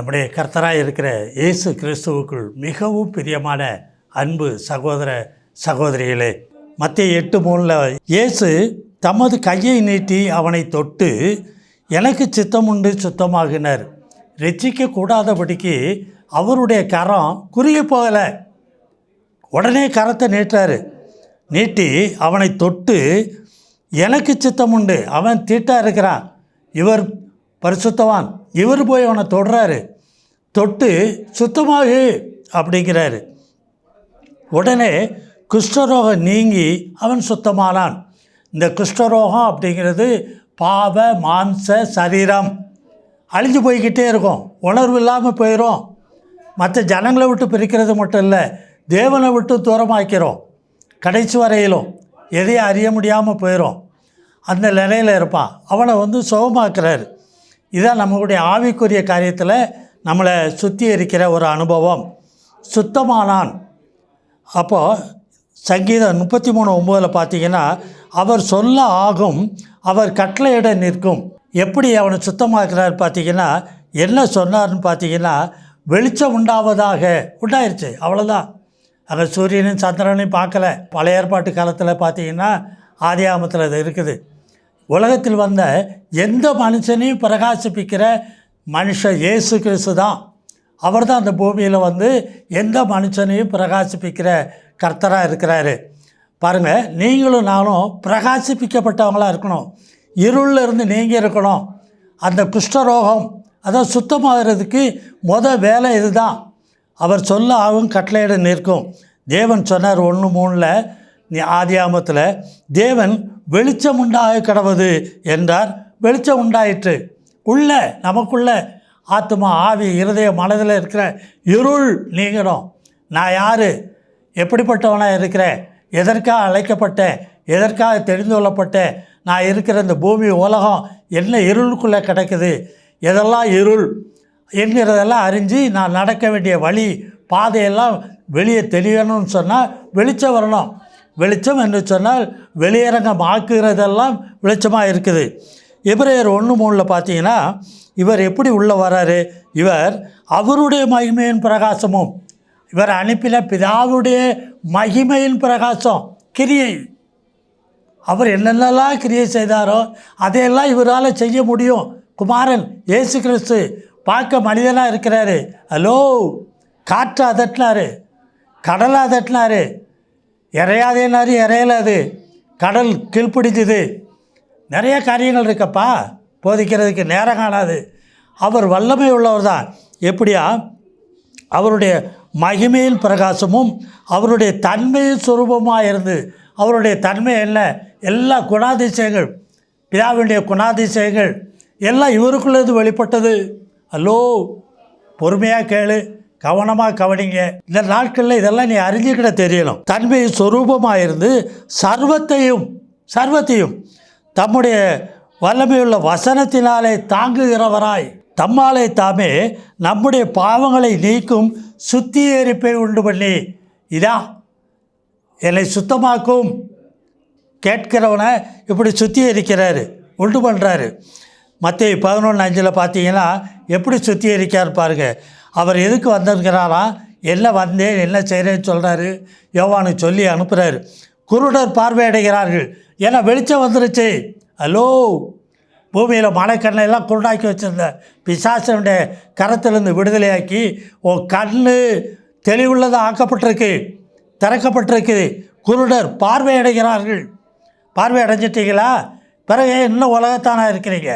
நம்முடைய கர்த்தராக இருக்கிற இயேசு கிறிஸ்துவுக்குள் மிகவும் பிரியமான அன்பு சகோதர சகோதரிகளே மத்திய எட்டு மூணில் இயேசு தமது கையை நீட்டி அவனை தொட்டு எனக்கு சித்தம் உண்டு சுத்தமாகினர். ரட்சிக்க கூடாதபடிக்கு அவருடைய கரம் குறுகி போகலை. உடனே கரத்தை நீட்டார் நீட்டி அவனை தொட்டு எனக்கு சித்தம் உண்டு அவன் தீட்டாக இருக்கிறான். இவர் பரிசுத்தவான். இவர் போய் அவனை தொடுறாரு. தொட்டு சுத்தமாகு அப்படிங்கிறாரு. உடனே குஷ்டரோகம் நீங்கி அவன் சுத்தமானான். இந்த குஷ்டரோகம் அப்படிங்கிறது பாவ மாம்ச சரீரம் அழிஞ்சு போய்கிட்டே இருக்கும். உணர்வு இல்லாமல் போயிடும் மற்ற ஜனங்களை விட்டு பிரிக்கிறது மட்டும் இல்லை தேவனை விட்டு தூரமாக்கிறோம். கடைசி வரையிலும் எதையும் அறிய முடியாமல் போயிடும் அந்த நிலையில் இருப்பான். அவனை வந்து சுகமாக்குறாரு. இதான் நம்மளுடைய ஆவிக்குரிய காரியத்தில் நம்மளை சுற்றி இருக்கிற ஒரு அனுபவம். சுத்தமானான். அப்போது சங்கீதம் முப்பத்தி மூணு ஒம்போதில் பார்த்தீங்கன்னா அவர் சொல்ல ஆகும் அவர் கட்டளையிட நிற்கும். எப்படி அவனை சுத்தமாக்குறாரு பார்த்தீங்கன்னா என்ன சொன்னார்னு பார்த்தீங்கன்னா வெளிச்சம் உண்டாவதாக. உண்டாயிருச்சு. அவ்வளோதான் அங்கே சூரியனும் சந்திரனையும் பார்க்கல. பழைய ஏற்பாட்டு காலத்தில் பார்த்தீங்கன்னா ஆதி ஆமத்தில் அது இருக்குது. உலகத்தில் வந்த எந்த மனுஷனையும் பிரகாசிப்பிக்கிற மனுஷன் இயேசு கிறிஸ்து தான். அவர் தான் அந்த பூமியில் வந்து எந்த மனுஷனையும் பிரகாசிப்பிக்கிற கர்த்தராக இருக்கிறாரு. பாருங்கள் நீங்களும் நானும் பிரகாசிப்பிக்கப்பட்டவங்களாக இருக்கணும். இருளில் இருந்து நீங்கள் இருக்கணும். அந்த குஷ்டரோகம் அதான் சுத்தமாகிறதுக்கு மொத வேலை இதுதான். அவர் சொல்ல ஆகும் கட்டளையிட நிற்கும். தேவன் சொன்னார் ஒன்று மூணில் ஆதியாமத்தில் தேவன் வெளிச்சம் உண்டாக கிடவது என்றார். வெளிச்சம் உண்டாயிற்று. உள்ள நமக்குள்ள ஆத்மா ஆவி இருதய மனதில் இருக்கிற இருள் நீங்கணும். நான் யார்? எப்படிப்பட்டவனாக இருக்கிறேன் எதற்காக அழைக்கப்பட்டேன் எதற்காக தெரிந்து கொள்ளப்பட்டேன் நான் இருக்கிற இந்த பூமி உலகம் என்ன இருளுக்குள்ளே கிடக்குது? எதெல்லாம் இருள்? என்கிறதெல்லாம் அறிஞ்சு நான் நடக்க வேண்டிய வழி பாதையெல்லாம் வெளியே தெரியணும்னு சொன்னால் வெளிச்சம் வரணும். வெளிச்சம் என்று சொன்னால் வெளியரங்கம் ஆக்குகிறதெல்லாம் வெளிச்சமாக இருக்குது. எபிரேயர் ஒன்று மூணில் பார்த்தீங்கன்னா இவர் எப்படி உள்ளே வராரு? இவர் அவருடைய மகிமையின் பிரகாசமும் இவர் அனுப்பின பிதாவுடைய மகிமையின் பிரகாசம் கிரியை. அவர் என்னென்னலாம் கிரியை செய்தாரோ அதையெல்லாம் இவரால் செய்ய முடியும். குமாரன் இயேசு கிறிஸ்து பார்க்க மனிதனாக இருக்கிறாரு. ஹலோ காற்று அதட்டினாரு கடலை அதட்டினாரு. இறையாதேனாரு இறையலாது கடல் கீழ்ப்பிடிச்சுது நிறைய காரியங்கள் இருக்கப்பா. போதிக்கிறதுக்கு நேரம் காணாது. அவர் வல்லமை உள்ளவர் தான். எப்படியா? அவருடைய மகிமையின் பிரகாசமும் அவருடைய தன்மையின் சுரூபமாக இருந்து அவருடைய தன்மை என்ன? எல்லா குணாதிசயங்கள் பிதாவினுடைய குணாதிசயங்கள் எல்லாம் இவருக்குள்ளது வெளிப்பட்டது. ஹலோ பொறுமையாக கேளு கவனமாக கவனிங்க. இந்த நாட்களில் இதெல்லாம் நீ அறிஞ்சிக்கிட தெரியணும். தன்மை சொரூபமாக இருந்து சர்வத்தையும் சர்வத்தையும் தம்முடைய வல்லமையுள்ள வசனத்தினாலே தாங்குகிறவராய் தம்மாலே தாமே நம்முடைய பாவங்களை நீக்கும் சுத்திகரிப்பை உண்டு பண்ணி. இதா என்னை சுத்தமாக்கும். கேட்கிறவனை இப்படி சுத்திகரிக்கிறாரு உண்டு பண்ணுறாரு மற்ற பதினொன்று அஞ்சில் பார்த்தீங்கன்னா எப்படி சுத்திகரிக்கார் பாருங்க. அவர் எதுக்கு வந்திருக்கிறாரா? என்ன வந்தேன் என்ன செய்கிறேன்னு சொல்கிறாரு யோவானுக்கு சொல்லி அனுப்புகிறாரு குருடர் பார்வையடைகிறார்கள். ஏன்னா வெளிச்சம் வந்துருச்சு. ஹலோ? பூமியில் மலைக்கண்ணை எல்லாம் குருடாக்கி வச்சுருந்த பிசாசனுடைய கரத்திலிருந்து விடுதலையாக்கி உன் கண் தெளிவுள்ளதாக ஆக்கப்பட்டிருக்கு திறக்கப்பட்டிருக்கு. குருடர் பார்வையடைகிறார்கள் பார்வை அடைஞ்சிட்டீங்களா? பிறகு இன்னும் உலகத்தானா இருக்கிறீங்க?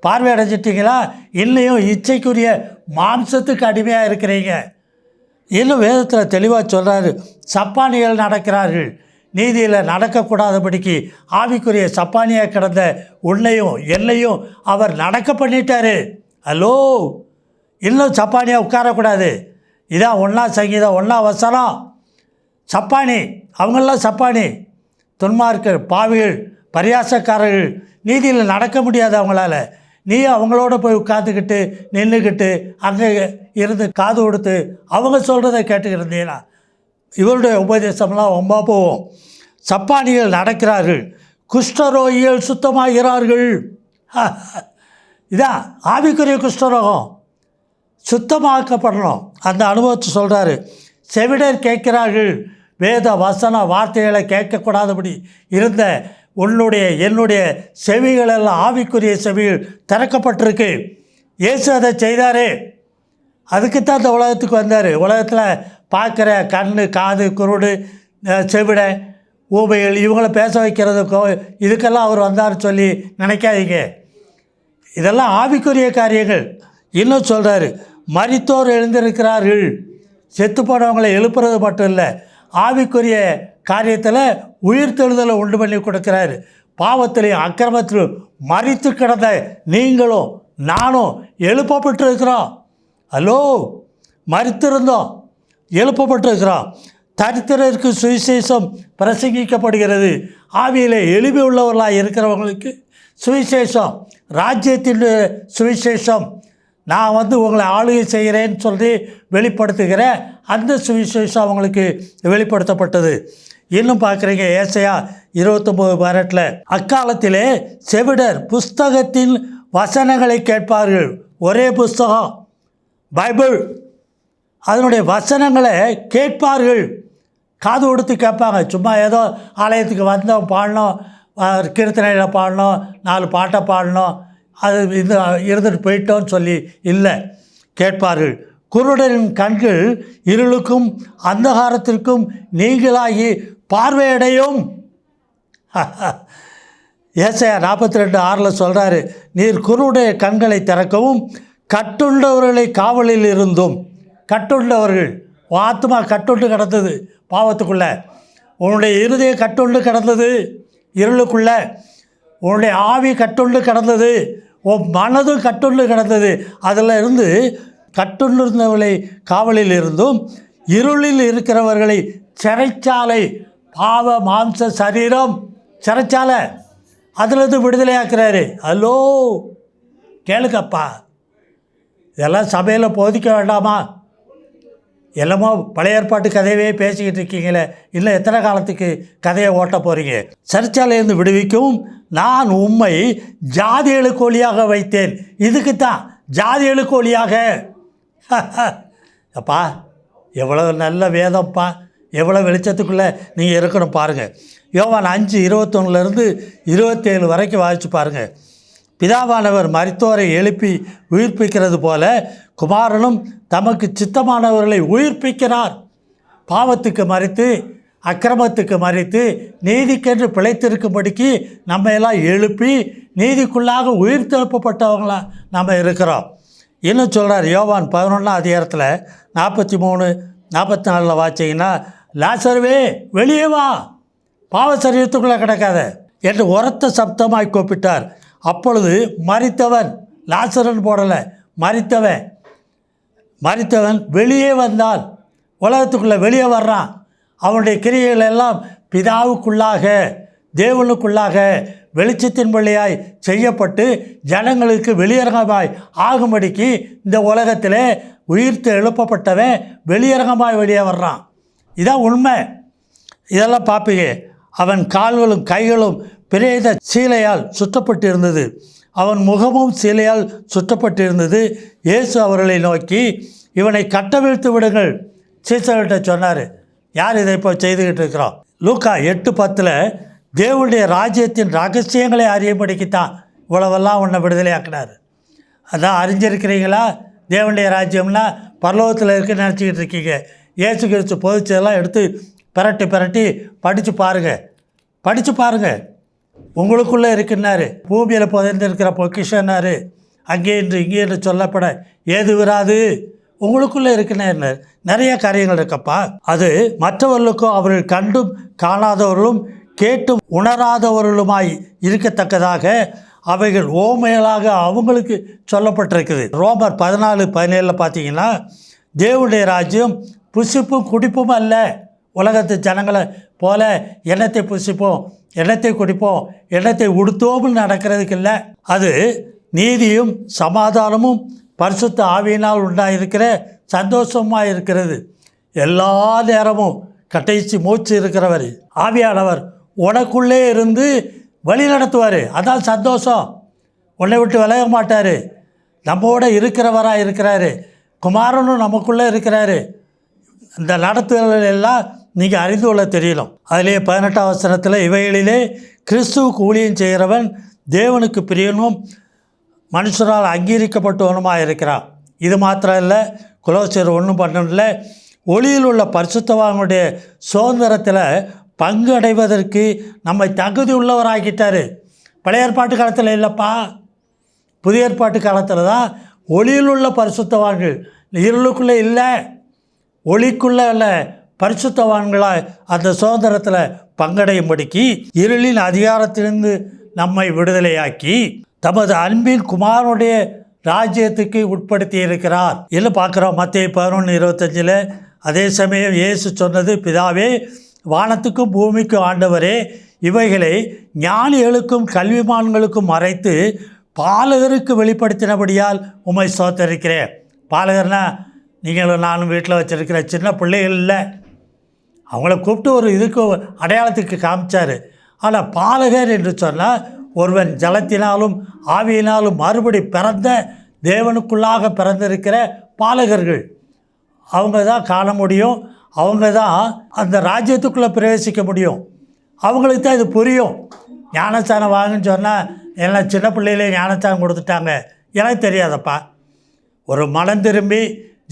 பார்வை அடைஞ்சிட்டீங்களா? இன்னையும் இச்சைக்குரிய மாம்சத்துக்கு அடிமையாக இருக்கிறீங்க. இன்னும் வேதத்தில் தெளிவாக சொல்கிறாரு சப்பானிகள் நடக்கிறார்கள். நீதியில் நடக்கக்கூடாதபடிக்கு ஆவிக்குரிய சப்பானியாக கிடந்த உன்னையும் என்னையும் அவர் நடக்க பண்ணிட்டாரு. ஹலோ? இன்னும் சப்பானியாக உட்காரக்கூடாது. இதான் ஒன்றா சங்கீதம் ஒன்றா வசனம். சப்பானி அவங்களாம் சப்பானி. துன்மார்க்கர் பாவிகள் பரியாசக்காரர்கள் நீதியில் நடக்க முடியாது அவங்களால. நீ அவங்களோட போய் உட்காந்துக்கிட்டு நின்றுக்கிட்டு அங்கே இருந்து காது கொடுத்து அவங்க சொல்கிறத கேட்டுக்கிட்டு இருந்தீங்கன்னா இவருடைய உபதேசம்லாம் ரொம்ப போவோம் சப்பானிகள் நடக்கிறார்கள். குஷ்டரோகிகள் சுத்தமாகிறார்கள். இதான் ஆவிக்குரிய குஷ்டரோகம். சுத்தமாக்கப்படணும். அந்த அனுபவத்தை சொல்கிறாரு செவிடர் கேட்கிறார்கள். வேத வசன வார்த்தைகளை கேட்கக்கூடாதபடி இருந்த உன்னுடைய என்னுடைய செவிகளெல்லாம் ஆவிக்குரிய செவிகள் திறக்கப்பட்டிருக்கு. இயேசு அதை செய்தாரே. அதுக்குத்தான் அந்த உலகத்துக்கு வந்தார். உலகத்தில் பார்க்குற கண் காது குருடு செவிட செவிடை ஊமைகள் இவங்கள பேச வைக்கிறதுக்கோ இதுக்கெல்லாம் அவர் வந்தார்னு சொல்லி நினைக்காதீங்க. இதெல்லாம் ஆவிக்குரிய காரியங்கள். இன்னும் சொல்கிறாரு மறித்தோர் எழுந்திருக்கிறார்கள். செத்து போனவங்களை எழுப்புறது மட்டும் இல்லை ஆவிக்குரிய காரியத்தில் உயிர் தெழுதலை உண்டு பண்ணி கொடுக்குறாரு. பாவத்திலையும் அக்கிரமத்திலும் மறித்து கிடந்த நீங்களும் நானும் எழுப்பப்பட்டிருக்கிறோம். ஹலோ மறித்திருந்தோம் எழுப்பப்பட்டிருக்கிறோம் தரித்திரருக்கு சுவிசேஷம் பிரசங்கிக்கப்படுகிறது. ஆவியில் எளிமை உள்ளவர்களாக இருக்கிறவங்களுக்கு சுவிசேஷம் ராஜ்யத்தின் சுவிசேஷம். நான் வந்து உங்களை ஆளுகை செய்கிறேன்னு சொல்லி வெளிப்படுத்துகிற அந்த சுவிசேஷம் அவங்களுக்கு வெளிப்படுத்தப்பட்டது. இன்னும் பார்க்குறீங்க ஏசையா இருபத்தொம்போது பதினெட்டில் அக்காலத்திலே செவிடர் புஸ்தகத்தின் வசனங்களை கேட்பார்கள். ஒரே புஸ்தகம் பைபிள் அதனுடைய வசனங்களை கேட்பார்கள். காது கொடுத்து கேட்பாங்க. சும்மா ஏதோ ஆலயத்துக்கு வந்தோம் பாடினோம் கீர்த்தனையில் பாடினோம் நாலு பாட்டை பாடினோம் அது இது இருந்துட்டு போயிட்டோம்னு சொல்லி இல்லை. கேட்பார்கள். குருடரின் கண்கள் இருளுக்கும் அந்தகாரத்திற்கும் நீங்களாகி பார்வையடையும். ஏசையா நாற்பத்தி ரெண்டு ஆறில் சொல்கிறாரு நீர் குருடைய கண்களை திறக்கவும் கட்டுண்டவர்களை காவலில் இருந்தும். கட்டுண்டவர்கள். ஆத்மா கட்டுண்டு கிடந்தது பாவத்துக்குள்ளே. உன்னுடைய இருதய கட்டுண்டு கிடந்தது இருளுக்குள்ளே. உன்னுடைய ஆவி கட்டுண்டு கிடந்தது உன் மனதும் கட்டுண்டு கிடந்தது. அதில் இருந்து கட்டுண்டிருந்தவர்களை காவலில் இருந்தும் இருளில் இருக்கிறவர்களை சிறைச்சாலை பாவ மாம்ச சரீரம் சிறைச்சாலை அதிலிருந்து விடுதலையாக்குறாரு ஹலோ கேளுக்கப்பா இதெல்லாம் சபையில் போதிக்க வேண்டாமா? எல்லாமோ பழைய ஏற்பாட்டு கதையவே பேசிக்கிட்டு இருக்கீங்களே? இல்லை எத்தனை காலத்துக்கு கதையை ஓட்ட போகிறீங்க சிறைச்சாலையிலிருந்து விடுவிக்கவும் நான் உண்மை ஜாதி எழுக்கோழியாக வைத்தேன். இதுக்கு தான் ஜாதி எழுக்கோழியாக அப்பா எவ்வளோ நல்ல வேதம்ப்பா. எவ்வளோ வெளிச்சத்துக்குள்ளே நீங்கள் இருக்கணும் பாருங்கள் யோவான் அஞ்சு இருபத்தொன்னுலேருந்து இருபத்தேழு வரைக்கும் வாசித்து பாருங்கள் பிதாவானவர் மறித்தோரை எழுப்பி உயிர்ப்பிக்கிறது போல குமாரனும் தமக்கு சித்தமானவர்களை உயிர்ப்பிக்கிறார். பாவத்துக்கு மறித்து அக்கிரமத்துக்கு மறித்து நீதிக்கென்று பிழைத்திருக்கும்படிக்கு நம்ம எல்லாம் எழுப்பி நீதிக்குள்ளாக உயிர் தெழுப்பப்பட்டவங்களா நம்ம இருக்கிறோம். இன்னும் சொல்கிறார் யோவான் பதினொன்றாம் அதிகாரத்தில் நாற்பத்தி மூணு நாற்பத்தி நாலில் வாச்சிங்கன்னா லாசர்வே வெளியே வா! பாவ சரீரத்துக்குள்ளே கிடக்காத! என்று உரத்த சப்தமாய் கூப்பிட்டார். அப்பொழுது மறித்தவன் லாசரன் போடலை மறித்தவன். மறித்தவன் வெளியே வந்தான் உலகத்துக்குள்ளே வெளியே வர்றான். அவனுடைய கிரியைகள் எல்லாம் பிதாவுக்குள்ளாக தேவனுக்குள்ளாக வெளிச்சத்தின் வழியாய் செய்யப்பட்டு ஜனங்களுக்கு வெளியரங்கமாய் ஆகும்படிக்கு இந்த உலகத்திலே உயிர்த்து எழுப்பப்பட்டவன் வெளியரங்கமாய் வெளியே வர்றான். இதான் உண்மை. இதெல்லாம் பார்ப்பீங்க அவன் கால்களும் கைகளும் பிரேத சீலையால் சுற்றப்பட்டிருந்தது அவன் முகமும் சீலையால் சுற்றப்பட்டிருந்தது இயேசு அவர்களை நோக்கி இவனை கட்டவிழ்த்து விடுங்கள். சீசர்கிட்ட சொன்னார் யார் இதை இப்போ செய்துக்கிட்டு இருக்கிறோம் லூக்கா எட்டு பத்தில் தேவனுடைய ராஜ்யத்தின் ரகசியங்களை அறியும்படிக்குத்தான் இவ்வளவெல்லாம் உன்னை விடுதலையாக்கினார். அதான் அறிஞ்சிருக்கிறீங்களா? தேவனுடைய ராஜ்யம்னா பரலோகத்தில் இருக்குன்னு நினச்சிக்கிட்டு இருக்கீங்க. ஏசு கிறிஸ்து பொதிச்சதெல்லாம் எடுத்து பிரட்டி பிரட்டி படித்து பாருங்கள் படித்து பாருங்கள் உங்களுக்குள்ளே இருக்குன்னாரு பூமியில் புதைந்திருக்கிற பொக்கிஷன்னாரு. அங்கே என்று இங்கே என்று சொல்லப்பட ஏது விராது? உங்களுக்குள்ளே இருக்குன்னு நிறைய காரியங்கள் இருக்கப்பா. அது மற்றவர்களுக்கும் அவர்கள் கண்டும் காணாதவர்களும் கேட்டும் உணராதவர்களுமாய் இருக்கத்தக்கதாக அவைகள் ஓமையலாக அவங்களுக்கு சொல்லப்பட்டிருக்குது. ரோமர் பதினாலு பதினேழில் பார்த்தீங்கன்னா தேவனுடைய ராஜ்யம் புசிப்பும் குடிப்பும் அல்ல. உலகத்து ஜனங்களை போல எண்ணத்தை புசிப்போம் எண்ணத்தை குடிப்போம் எண்ணத்தை உடுத்தோம்னு நடக்கிறதுக்கு இல்லை அது நீதியும் சமாதானமும் பரிசுத்த ஆவியினால் உண்டாயிருக்கிற சந்தோஷமாக இருக்கிறது. எல்லா நேரமும் கட்டைச்சு மூச்சு இருக்கிறவர் ஆவியானவர் உனக்குள்ளே இருந்து வழி நடத்துவார். அதான் சந்தோஷம். உன்னை விட்டு விலக மாட்டார். நம்மோட இருக்கிறவராக இருக்கிறாரு. குமாரனும் நமக்குள்ளே இருக்கிறாரு. இந்த நடத்துதல் எல்லாம் நீங்கள் அறிந்து கொள்ள தெரியலும். அதிலே பதினெட்டாம் வசனத்தில் இவைகளிலே கிறிஸ்துவுக்கு ஊழியம் செய்கிறவன் தேவனுக்கு பிரியனும் மனுஷரால் அங்கீகரிக்கப்பட்டவனுமாக இருக்கிறான். இது மாத்திரம் இல்லை குலோசர் ஒன்றும் பண்ணல ஒளியில் உள்ள பரிசுத்தவானுடைய சுதந்திரத்தில் பங்கு அடைவதற்கு நம்மை தகுதி உள்ளவராக்கிட்டாரு. பழைய ஏற்பாட்டு காலத்தில் இல்லைப்பா. புதிய ஏற்பாட்டு காலத்தில் தான் ஒளியில் உள்ள பரிசுத்தவான்கள் இருளுக்குள்ளே இல்லை ஒளிக்குள்ளே இல்லை பரிசுத்தவான்களாய் அந்த சுதந்திரத்தில் பங்கடையும்படிக்கு இருளின் அதிகாரத்திலிருந்து நம்மை விடுதலையாக்கி தமது அன்பின் குமாரனுடைய ராஜ்யத்துக்கு உட்படுத்தி இருக்கிறார் இல்லை பார்க்குறோம். மத்திய பதினொன்று இருபத்தஞ்சில் அதே சமயம் இயேசு சொன்னது பிதாவே வானத்துக்கும் பூமிக்கும் ஆண்டவரே இவைகளை ஞானிகளுக்கும் கல்விமான்களுக்கும் மறைத்து பாலகருக்கு வெளிப்படுத்தினபடியால் உமை சோத்தரிக்கிறேன் பாலகர்னா நீங்களும் நானும் வீட்டில் வச்சுருக்கிற சின்ன பிள்ளைகள் இல்லை. அவங்கள கூப்பிட்டு ஒரு இதுக்கு அடையாளத்துக்கு காமிச்சார். ஆனால் பாலகர் என்று சொன்னால் ஒருவன் ஜலத்தினாலும் ஆவியினாலும் மறுபடி பிறந்த தேவனுக்குள்ளாக பிறந்திருக்கிற பாலகர்கள். அவங்க தான் காண முடியும். அவங்க தான் அந்த ராஜ்யத்துக்குள்ளே பிரவேசிக்க முடியும். அவங்களுக்கு தான் இது புரியும். ஞானஸ்தானம் வாங்குன்னு சொன்னால் எல்லாம் சின்ன பிள்ளையிலே ஞானஸ்தானம் கொடுத்துட்டாங்க. எனக்கு தெரியாதப்பா. ஒரு மனம் திரும்பி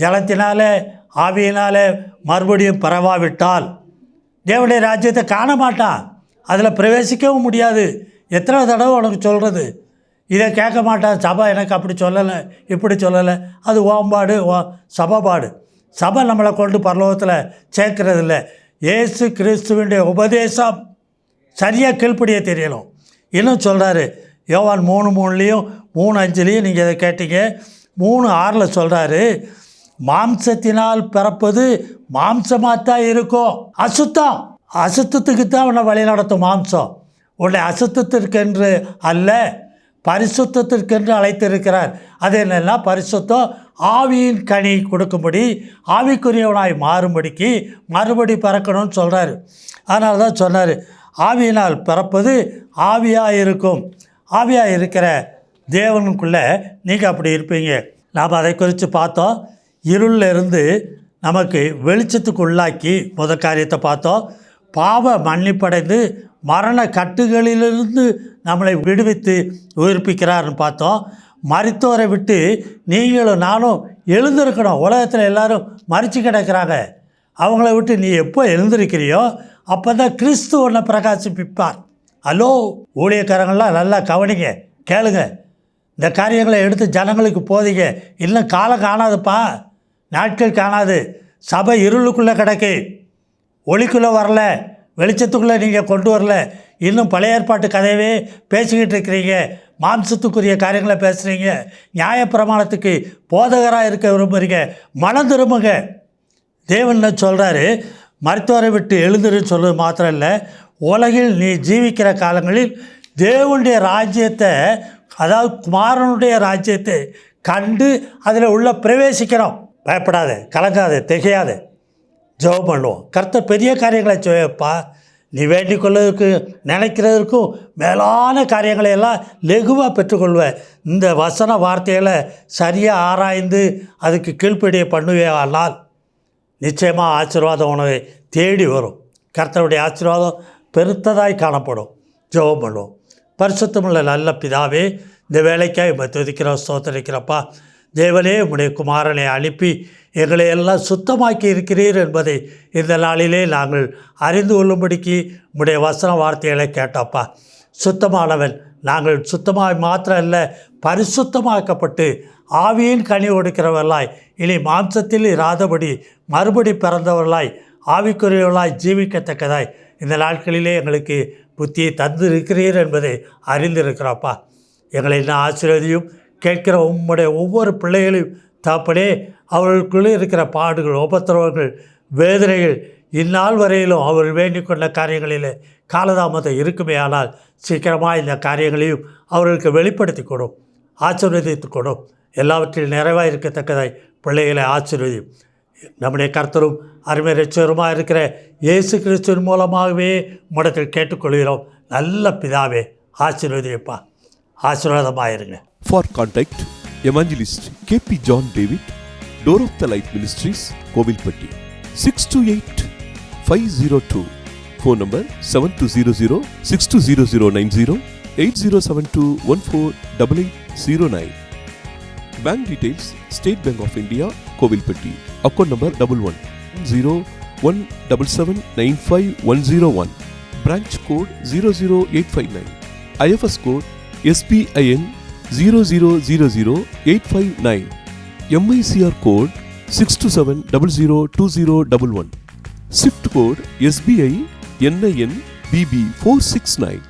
ஜலத்தினால ஆவியினால் மறுபடியும் பரவாவிட்டால். தேவனுடைய ராஜ்யத்தை காண மாட்டான் அதில் பிரவேசிக்கவும் முடியாது. எத்தனை தடவை உனக்கு சொல்கிறது இதை கேட்க மாட்டான் சபை எனக்கு அப்படி சொல்லலை இப்படி சொல்லலை. அது ஓம்பாடு ஓ சபைபாடு சபை நம்மளை கொண்டு பரலோகத்தில் சேர்க்கறதில்ல. இயேசு கிறிஸ்துவனுடைய உபதேசம் சரியாக கீழ்ப்படிய தெரியணும். இன்னும் சொல்கிறாரு யோவான் மூணு மூணுலேயும் மூணு அஞ்சுலேயும் நீங்கள் இதை கேட்டீங்க. மூணு ஆறில் சொல்கிறாரு மாம்சத்தினால் பிறப்பது மாம்சமாகத்தான் இருக்கும். அசுத்தம். அசுத்தத்துக்கு தான் உன்னை வழி நடத்தும் மாம்சம். உன்னை அசுத்தத்திற்கென்று அல்ல பரிசுத்தத்திற்கென்று அழைத்திருக்கிறார். அது என்னென்னா பரிசுத்தம் ஆவியின் கனி கொடுக்கும்படி ஆவிக்குரியவனாய் மாறும்படிக்கு மறுபடி பறக்கணும்னு சொல்கிறார் அதனால தான் சொன்னார் ஆவியினால் பிறப்பது ஆவியாக இருக்கும். ஆவியாக இருக்கிற தேவனுக்குள்ளே நீங்கள் அப்படி இருப்பீங்க. நாம் அதை குறித்து பார்த்தோம். இருளிலிருந்து நமக்கு வெளிச்சத்துக்குள்ளாக்கி முத காரியத்தை பார்த்தோம். பாவ மன்னிப்படைந்து மரண கட்டுகளிலிருந்து நம்மளை விடுவித்து உயிர்ப்பிக்கிறார்னு பார்த்தோம். மரித்தோரை விட்டு நீங்களும் நானும் எழுந்திருக்கணும். உலகத்தில் எல்லாரும் மறித்து கிடக்கிறாங்க. அவங்கள விட்டு நீ எப்போ எழுந்திருக்கிறியோ அப்போ தான் கிறிஸ்து ஒன்றை பிரகாசிப்பிப்பார். ஹலோ? ஊழியக்காரங்களாம் நல்லா கவனிங்க கேளுங்க. இந்த காரியங்களை எடுத்து ஜனங்களுக்கு போதிங்க. இன்னும் காலம் காணாதுப்பா. நாட்கள் காணாது. சபை இருளுக்குள்ளே கிடக்கு. ஒளிக்குள்ளே வரல. வெளிச்சத்துக்குள்ளே நீங்கள் கொண்டு வரல. இன்னும் பழைய ஏற்பாட்டு கதையவே பேசிக்கிட்டு இருக்கிறீங்க. மாம்சத்துக்குரிய காரியங்களை பேசுகிறீங்க நியாயப்பிரமாணத்துக்கு போதகராக இருக்க விரும்புகிறீங்க மனம் திரும்புங்க. தேவன் சொல்கிறாரு மருத்துவரை விட்டு எழுந்துருன்னு சொல்வது மாத்திரம் இல்லை உலகில் நீ ஜீவிக்கிற காலங்களில் தேவனுடைய ராஜ்யத்தை அதாவது குமாரனுடைய ராஜ்யத்தை கண்டு அதில் உள்ள பிரவேசிக்கிறோம். பயப்படாத கலங்காத திகையாத. ஜெபம் பண்ணுவோம். கர்த்தர் பெரிய காரியங்களை செய்யப்பா நீ வேண்டிக் கொள்வதற்கு நினைக்கிறதற்கும் மேலான காரியங்களை எல்லாம் லெகுவாக பெற்றுக்கொள்வ. இந்த வசன வார்த்தைகளை சரியாக ஆராய்ந்து அதுக்கு கீழ்ப்படியை பண்ணுவேனால் நிச்சயமாக ஆசீர்வாதம் உணவை தேடி வரும். கர்த்தருடைய ஆசீர்வாதம் பெருத்ததாய் காணப்படும். ஜெபம் பண்ணுவோம். பரிசுத்தமுள்ள நல்ல பிதாவே இந்த வேலைக்காக இப்போ துதிக்கிறோம் ஸ்தோத்தரிக்கிறப்பா தேவனே உம்முடைய குமாரனை அனுப்பி எங்களை எல்லாம் சுத்தமாக்கி இருக்கிறீர் என்பதை இந்த நாளிலே நாங்கள் அறிந்து கொள்ளும்படிக்கு உம்முடைய வசன வார்த்தைகளை கேட்டோப்பா. சுத்தமானவன் நாங்கள் சுத்தமாக மாத்திரம் அல்ல பரிசுத்தமாக்கப்பட்டு ஆவியின் கனி ஒடுக்கிறவர்களாய் இனி மாம்சத்தில் இராதபடி மறுபடி பிறந்தவர்களாய் ஆவிக்குரியவர்களாய் ஜீவிக்கத்தக்கதாய் இந்த நாட்களிலே எங்களுக்கு புத்தியை தந்து இருக்கிறீர் என்பதை அறிந்திருக்கிறோப்பா. எங்களை இன்னும் ஆசீர்வதியும் கேட்கிற உம்முடைய ஒவ்வொரு பிள்ளைகளையும் தாப்படே அவர்களுக்குள்ளே இருக்கிற பாடுகள் உபத்திரவங்கள் வேதனைகள் இந்நாள் வரையிலும் அவர் வேண்டிக்கொண்ட காரியங்களிலே காலதாமதம் இருக்குமே ஆனால் சீக்கிரமாக இந்த காரியங்களையும் அவர்களுக்கு வெளிப்படுத்தி கொடும் ஆசீர்வதித்து கொடும். எல்லாவற்றிலும் நிறைவாக இருக்கத்தக்கதாய் பிள்ளைகளை ஆசீர்வதியும். நம்முடைய கர்த்தரும் அருமை ரட்சகருமாக இருக்கிற இயேசு கிறிஸ்துவின் மூலமாகவே முடத்தில் கேட்டுக்கொள்கிறோம். நல்ல பிதாவே ஆசீர்வதிப்பா ஆசீர்வாதமாக இருங்க For contact, Evangelist KP John David, Door of the Light Ministries, Kovilpatti, 628 502. Phone number 7200 620090 8072 148809. Bank details State Bank of India, Kovilpatti. Account number 11 Branch code 00859. IFSC code SPIN zero nine bank details state bank of India Kovilpatti account number double one zero one double seven nine five one zero one branch code zero zero eight five nine IFS code SBIN zero zero zero zero eight five nine MICR code six two seven double zero two zero double one swift code SBI NIN BB four six nine